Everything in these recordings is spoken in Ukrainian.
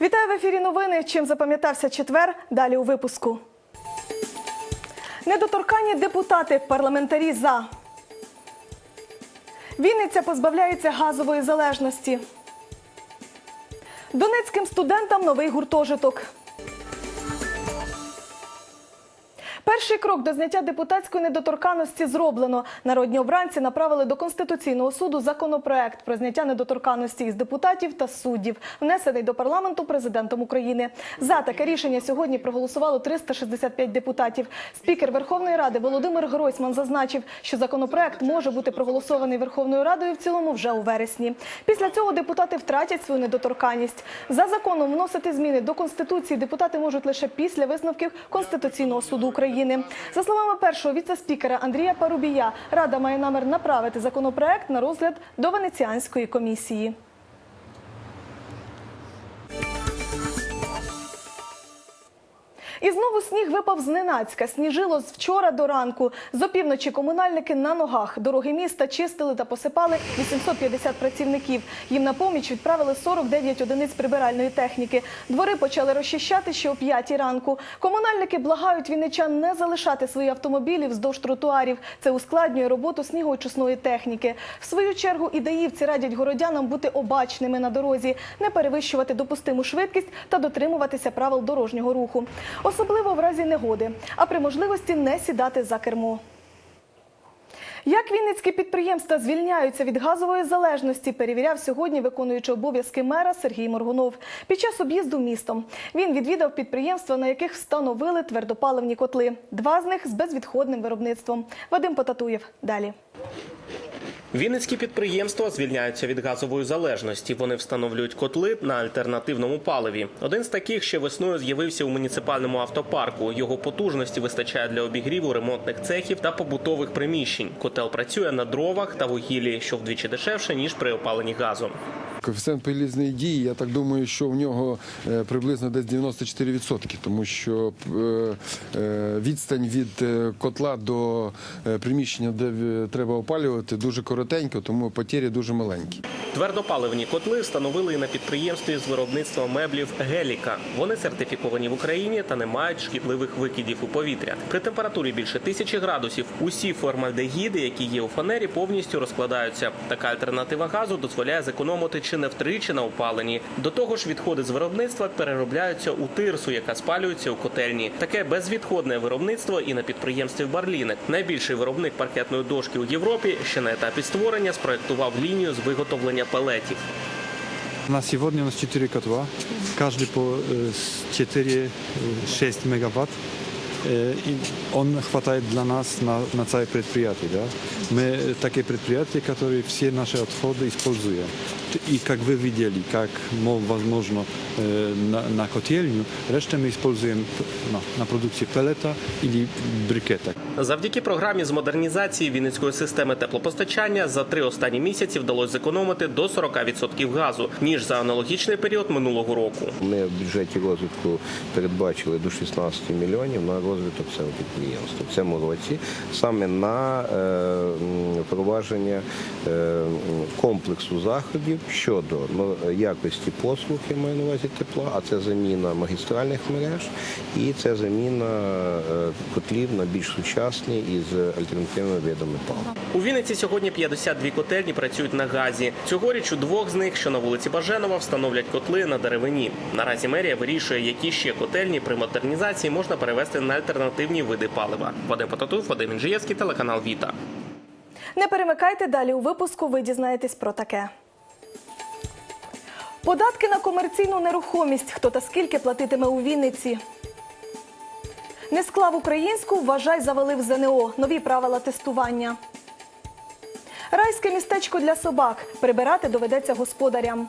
Вітаю в ефірі новини. Чим запам'ятався четвер? Далі у випуску. Недоторкані депутати, парламентарі за. Вінниця позбавляється газової залежності. Донецьким студентам новий гуртожиток. Перший крок до зняття депутатської недоторканності зроблено. Народні обранці направили до Конституційного суду законопроект про зняття недоторканності із депутатів та суддів, внесений до парламенту президентом України. За таке рішення сьогодні проголосувало 365 депутатів. Спікер Верховної Ради Володимир Гройсман зазначив, що законопроект може бути проголосований Верховною Радою в цілому вже у вересні. Після цього депутати втратять свою недоторканність. За законом вносити зміни до конституції депутати можуть лише після висновків Конституційного суду України. За словами першого віце-спікера Андрія Парубія, рада має намір направити законопроект на розгляд до Венеціанської комісії. І знову сніг випав зненацька. Сніжило з вчора до ранку. З опівночі комунальники на ногах. Дороги міста чистили та посипали 850 працівників. Їм на поміч відправили 49 одиниць прибиральної техніки. Двори почали розчищати ще о 5 ранку. Комунальники благають вінничан не залишати свої автомобілі вздовж тротуарів. Це ускладнює роботу снігоочисної техніки. В свою чергу ідаївці радять городянам бути обачними на дорозі, не перевищувати допустиму швидкість та дотримуватися правил дорожнього руху. Особливо в разі негоди, а при можливості не сідати за кермо. Як вінницькі підприємства звільняються від газової залежності, перевіряв сьогодні виконуючий обов'язки мера Сергій Моргунов. Під час об'їзду містом він відвідав підприємства, на яких встановили твердопаливні котли. Два з них з безвідходним виробництвом. Вадим Потатуєв. Далі. Вінницькі підприємства звільняються від газової залежності. Вони встановлюють котли на альтернативному паливі. Один з таких ще весною з'явився у муніципальному автопарку. Його потужності вистачає для обігріву ремонтних цехів та побутових приміщень. Котел працює на дровах та вугіллі, що вдвічі дешевше ніж при опаленні газом. Коефіцієнт прилізної дії, я так думаю, що в нього е, приблизно десь 94%, тому що е, е, відстань від котла до приміщення, де треба опалювати, дуже коротенько, тому потері дуже маленькі. Твердопаливні котли встановили на підприємстві з виробництва меблів Геліка. Вони сертифіковані в Україні та не мають шкідливих викидів у повітря. При температурі більше тисячі градусів усі формальдегіди, які є у фанері, повністю розкладаються. Така альтернатива газу дозволяє зекономити чи не втричі на опаленні. До того ж, відходи з виробництва переробляються у тирсу, яка спалюється у котельні. Таке безвідходне виробництво і на підприємстві Барлінек. Найбільший виробник паркетної дошки у Європі ще на етапі створення спроектував лінію з виготовлення пелетів. На сегодня у нас 4 котла, каждый по э, с 4-6 мегаватт. Э, И он хватает для нас на, на целое предприятие. Да? Мы э, такие предприятия, которые все наши отходы используем. И как вы видели, как мо- возможно э, на, на котельню, решту мы используем на, на продукции пелета или брикета. Завдяки програмі з модернізації Вінницької системи теплопостачання за три останні місяці вдалося зекономити до 40% газу ніж за аналогічний період минулого року. Ми в бюджеті розвитку передбачили до 16 мільйонів на розвиток цього підприємства в цьому році, саме на впровадження е, комплексу заходів щодо ну, якості послуг, я маю на увазі тепла, а це заміна магістральних мереж і це заміна е, котлів на більш сучасні із альтернативними видами палива. У Вінниці сьогодні 52 котельні працюють на газі. Цьогоріч у двох з них, що на вулиці Баженова, встановлять котли на деревині. Наразі мерія вирішує, які ще котельні при модернізації можна перевести на альтернативні види палива. Вадим Потатув, Вадим Інжиєвський, телеканал Віта. Не перемикайте далі у випуску. Ви дізнаєтесь про таке. Податки на комерційну нерухомість. Хто та скільки платитиме у Вінниці? Не склав українську, вважай, завалив ЗНО. Нові правила тестування. Райське містечко для собак. Прибирати доведеться господарям.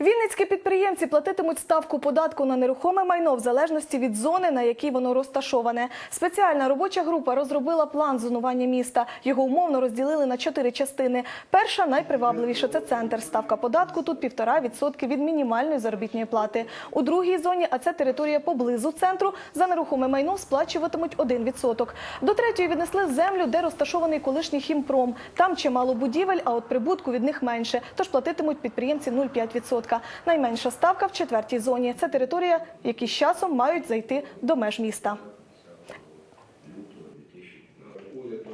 Вінницькі підприємці платитимуть ставку податку на нерухоме майно в залежності від зони, на якій воно розташоване. Спеціальна робоча група розробила план зонування міста. Його умовно розділили на чотири частини. Перша найпривабливіша це центр. Ставка податку тут півтора відсотки від мінімальної заробітної плати. У другій зоні, а це територія поблизу центру, за нерухоме майно сплачуватимуть 1%. До третьої віднесли землю, де розташований колишній хімпром. Там чимало будівель, а от прибутку від них менше. Тож платитимуть підприємці 0,5%. Найменша ставка в четвертій зоні. Це територія, які з часом мають зайти до меж міста.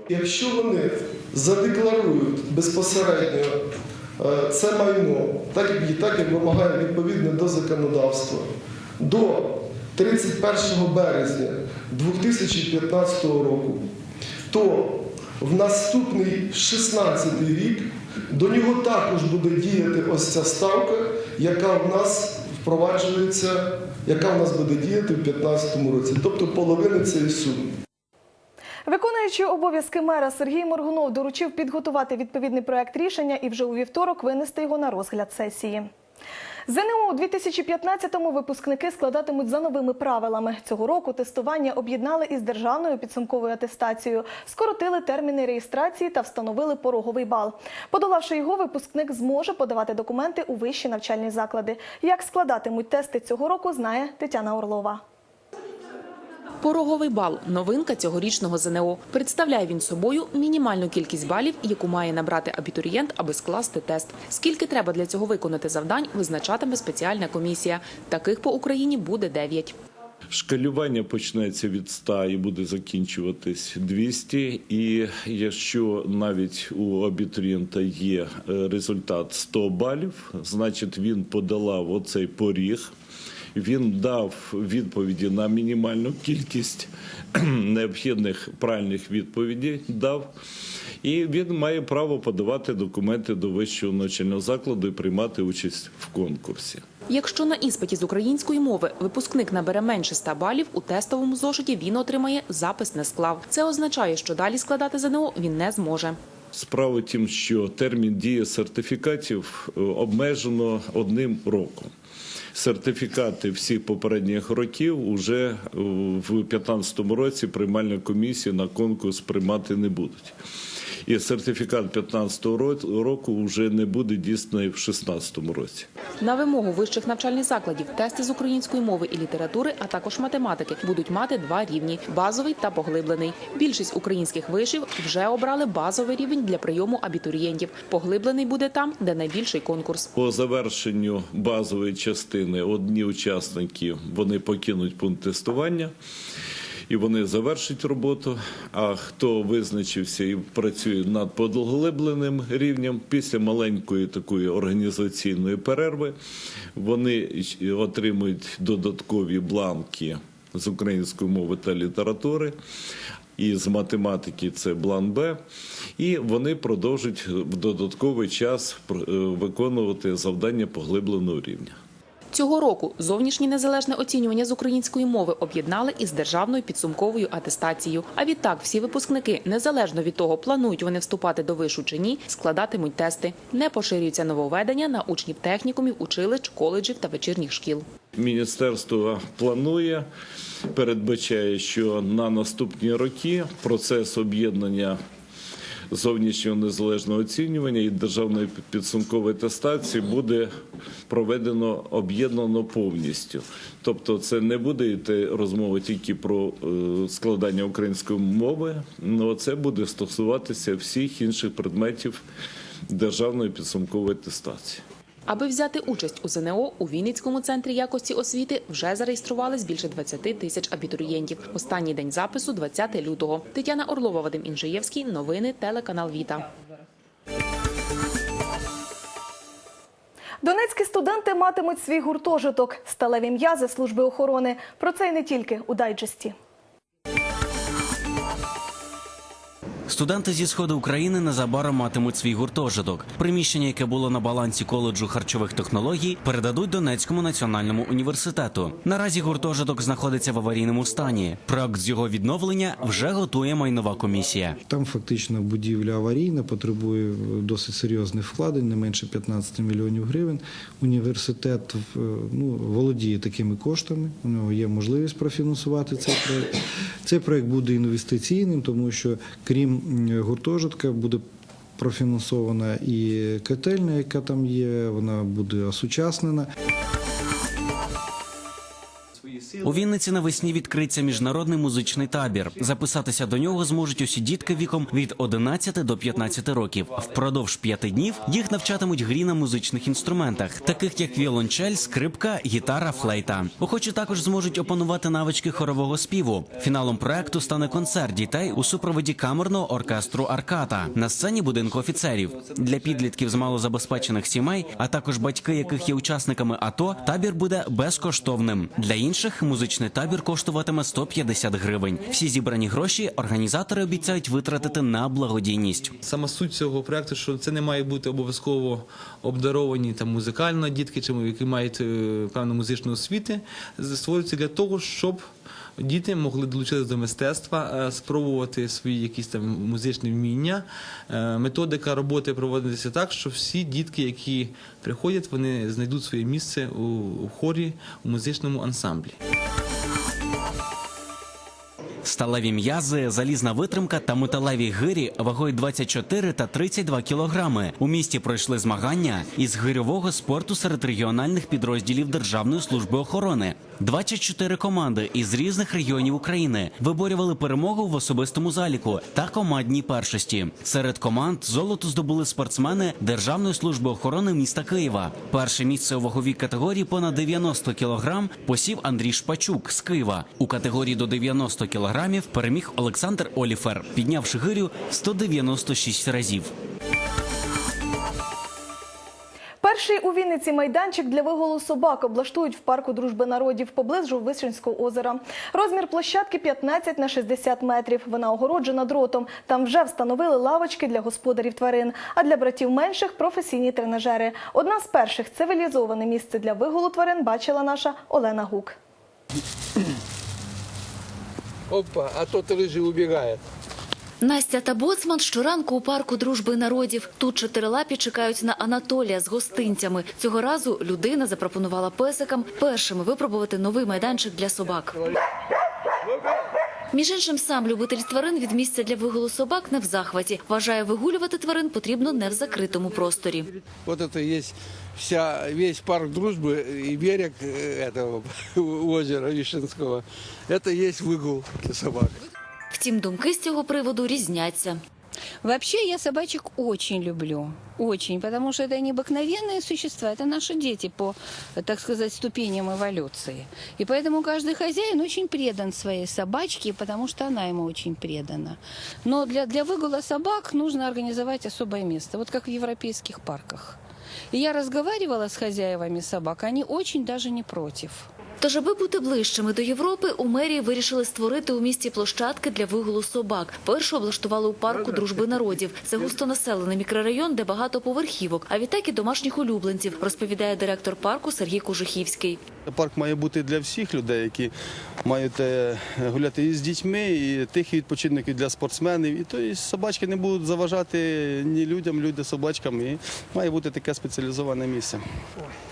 Якщо вони задекларують безпосередньо е, це майно, так як, так як вимагає відповідно до законодавства, до 31 березня 2015 року, то в наступний 16 рік до нього також буде діяти ось ця ставка, яка в нас впроваджується, яка в нас буде діяти в 2015 році, тобто половина цієї суми. Виконуючи обов'язки мера Сергій Моргунов доручив підготувати відповідний проект рішення і вже у вівторок винести його на розгляд сесії. ЗНО у 2015-му випускники складатимуть за новими правилами. Цього року тестування об'єднали із державною підсумковою атестацією, скоротили терміни реєстрації та встановили пороговий бал. Подолавши його, випускник зможе подавати документи у вищі навчальні заклади. Як складатимуть тести цього року, знає Тетяна Орлова. Пороговий бал новинка цьогорічного ЗНО. Представляє він собою мінімальну кількість балів, яку має набрати абітурієнт, аби скласти тест. Скільки треба для цього виконати завдань, визначатиме спеціальна комісія. Таких по Україні буде 9. Шкалювання почнеться від 100 і буде закінчуватись 200. І якщо навіть у абітурієнта є е, результат 100 балів, значить він подолав оцей поріг. Він дав відповіді на мінімальну кількість необхідних правильних відповідей. Дав. І він має право подавати документи до вищого навчального закладу і приймати участь в конкурсі. Якщо на іспиті з української мови випускник набере менше 100 балів, у тестовому зошиті він отримає запис не склав. Це означає, що далі складати ЗНО він не зможе. Справа тім, що термін дії сертифікатів е, обмежено одним роком. Сертифікати всіх попередніх років уже е, в 2015 році приймальна комісія на конкурс приймати не будуть. І сертифікат 2015 року вже не буде дійсний в 2016 році. На вимогу вищих навчальних закладів тести з української мови і літератури, а також математики, будуть мати два рівні базовий та поглиблений. Більшість українських вишів вже обрали базовий рівень для прийому абітурієнтів. Поглиблений буде там, де найбільший конкурс. По завершенню базової частини одні учасники вони покинуть пункт тестування. І вони завершать роботу. А хто визначився і працює над поглибленим рівнем, після маленької такої організаційної перерви вони отримують додаткові бланки з української мови та літератури. І з математики це блан Б, і вони продовжують в додатковий час е, виконувати завдання поглибленого рівня. Цього року зовнішнє незалежне оцінювання з української мови об'єднали із державною підсумковою атестацією. А відтак всі випускники, незалежно від того, планують вони вступати до вишу чи ні, складатимуть тести. Не поширюються нововведення на учнів технікумів, училищ, коледжів та вечірніх шкіл. Міністерство планує, передбачає, що на наступні роки процес об'єднання зовнішнього незалежного оцінювання і державної підсумкової атестації буде проведено об'єднано повністю. Тобто, це не буде йти розмова тільки про е, складання української мови, але це буде стосуватися всіх інших предметів державної підсумкової атестації. Аби взяти участь у ЗНО, у Вінницькому центрі якості освіти вже зареєструвались більше 20 тисяч абітурієнтів. Останній день запису – 20 лютого. Тетяна Орлова, Вадим Інжиєвський. Новини телеканал Віта. Донецькі студенти матимуть свій гуртожиток, сталеві м'язи служби охорони. Про це й не тільки у дайджесті. Студенти зі сходу України незабаром матимуть свій гуртожиток. Приміщення, яке було на балансі коледжу харчових технологій, передадуть Донецькому національному університету. Наразі гуртожиток знаходиться в аварійному стані. Проект з його відновлення вже готує майнова комісія. Там фактично будівля аварійна, потребує досить серйозних вкладень, не менше 15 мільйонів гривень. Університет е, ну, володіє такими коштами, у нього є можливість профінансувати цей проект. Цей проект буде інвестиційним, тому що крім гуртожитка буде профінансована і котельня, яка там є, вона буде осучаснена. У Вінниці навесні відкриться міжнародний музичний табір. Записатися до нього зможуть усі дітки віком від 11 до 15 років. Впродовж п'яти днів їх навчатимуть грі на музичних інструментах, таких як віолончель, скрипка, гітара, флейта. Охочі також зможуть опанувати навички хорового співу. Фіналом проекту стане концерт дітей у супроводі камерного оркестру Арката на сцені будинку офіцерів. Для підлітків з малозабезпечених сімей, а також батьки, яких є учасниками АТО, табір буде безкоштовним. Для інших музичний табір коштуватиме 150 гривень. Всі зібрані гроші організатори обіцяють витратити на благодійність. Сама суть цього проекту, що це не має бути обов'язково обдаровані там музикально дітки, чи які мають е, певну музичну освіти, створюється для того, щоб діти могли долучитися до мистецтва, е, спробувати свої якісь там музичні вміння. Е, Методика роботи проводиться так, що всі дітки, які приходять, вони знайдуть своє місце у, хорі, у музичному ансамблі. Сталеві м'язи, залізна витримка та металеві гирі вагою 24 та 32 кілограми. У місті пройшли змагання із гирьового спорту серед регіональних підрозділів Державної служби охорони. 24 команди із різних регіонів України виборювали перемогу в особистому заліку та командній першості. Серед команд золото здобули спортсмени Державної служби охорони міста Києва. Перше місце у ваговій категорії понад 90 кілограм посів Андрій Шпачук з Києва. У категорії до 90 кілограмів переміг Олександр Оліфер, піднявши гирю 196 разів. Перший у Вінниці майданчик для виголу собак облаштують в парку дружби народів поблизу Вишенського озера. Розмір площадки 15 на 60 метрів. Вона огороджена дротом. Там вже встановили лавочки для господарів тварин, а для братів менших професійні тренажери. Одна з перших цивілізоване місце для виголу тварин бачила наша Олена Гук. Опа, а тот рыжий убегает. Настя та Боцман щоранку у парку дружби народів. Тут чотирилапі чекають на Анатолія з гостинцями. Цього разу людина запропонувала песикам першими випробувати новий майданчик для собак. Між іншим, сам любитель тварин від місця для виголу собак не в захваті. Вважає, вигулювати тварин потрібно не в закритому просторі. Вот это и есть вся, весь парк дружбы и берег э, этого озера Вишенского. Это и есть выгул для собак. Втім, думки з цього приводу різняться. Вообще я собачек очень люблю. Очень, потому что это необыкновенные существа, это наши дети по, так сказать, ступеням эволюции. И поэтому каждый хозяин очень предан своей собачке, потому что она ему очень предана. Но для, для выгула собак нужно организовать особое место, вот как в европейских парках. И я разговаривала с хозяевами собак, они очень даже не против. Тож, аби бути ближчими до Європи, у мерії вирішили створити у місті площадки для вигулу собак. Першу облаштували у парку дружби народів. Це густонаселений мікрорайон, де багато поверхівок, а відтак і домашніх улюбленців, розповідає директор парку Сергій Кожухівський. Парк має бути для всіх людей, які мають е, гуляти і з дітьми, і тихий відпочинок і для спортсменів. І то і собачки не будуть заважати ні людям, люди собачкам. І має бути таке спеціалізоване місце.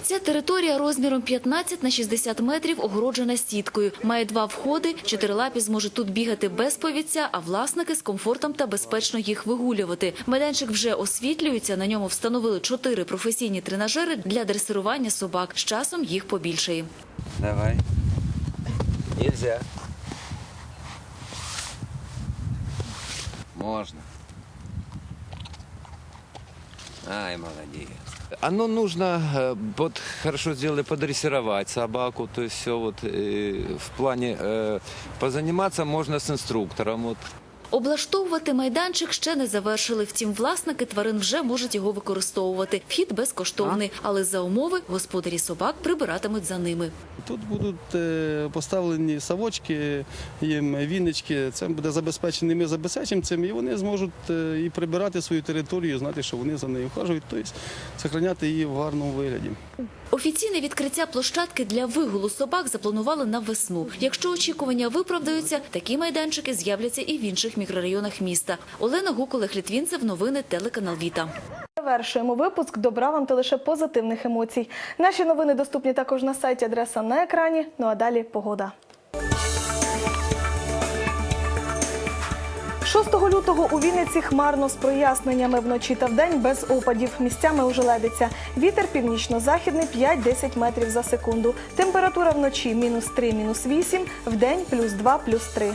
Ця територія розміром 15 на 60 метрів огороджена сіткою. Має два входи. Чотирилапі зможуть тут бігати без повідця, а власники з комфортом та безпечно їх вигулювати. Майданчик вже освітлюється. На ньому встановили чотири професійні тренажери для дресирування собак. З часом їх побільшає. Давай. Нельзя. Можно. Ай, молодец. Оно нужно, э, вот хорошо сделали, подрессировать собаку, то есть все вот э, в плане э, позаниматься можно с инструктором. Вот. Облаштовувати майданчик ще не завершили. Втім, власники тварин вже можуть його використовувати. Вхід безкоштовний, але за умови господарі собак прибиратимуть за ними. Тут будуть е, поставлені савочки, їм віннички. Це буде забезпечено, ми забезпечимо цим, і вони зможуть е, і прибирати свою територію, знати, що вони за нею вхажують, тобто зберігати її в гарному вигляді. Офіційне відкриття площадки для вигулу собак запланували на весну. Якщо очікування виправдаються, такі майданчики з'являться і в інших мікрорайонах міста. Олена Гуколех Літвінцев, новини телеканал Віта. Завершуємо випуск. Добра вам та лише позитивних емоцій. Наші новини доступні також на сайті. Адреса на екрані. Ну а далі погода. 6 лютого у Вінниці хмарно з проясненнями вночі та вдень без опадів. Місцями ожеледиться. Вітер північно-західний 5-10 метрів за секунду. Температура вночі мінус 3, мінус 8, вдень плюс 2, плюс 3.